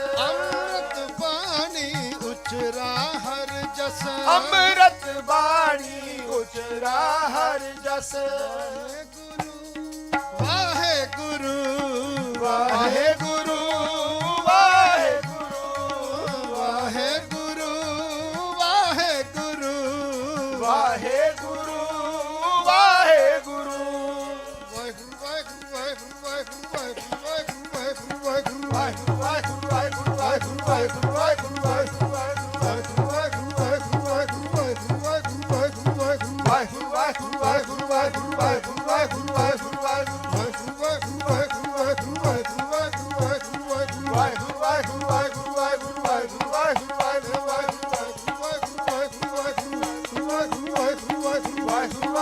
Amrit Bani ਉਚਰਾ Har Jas. Amrit Bani ਉਚਰਾ Har Jas. Waheguru Waheguru Waheguru. Waheguru Waheguru. Waheguru. Waheguru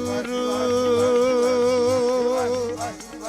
Waheguru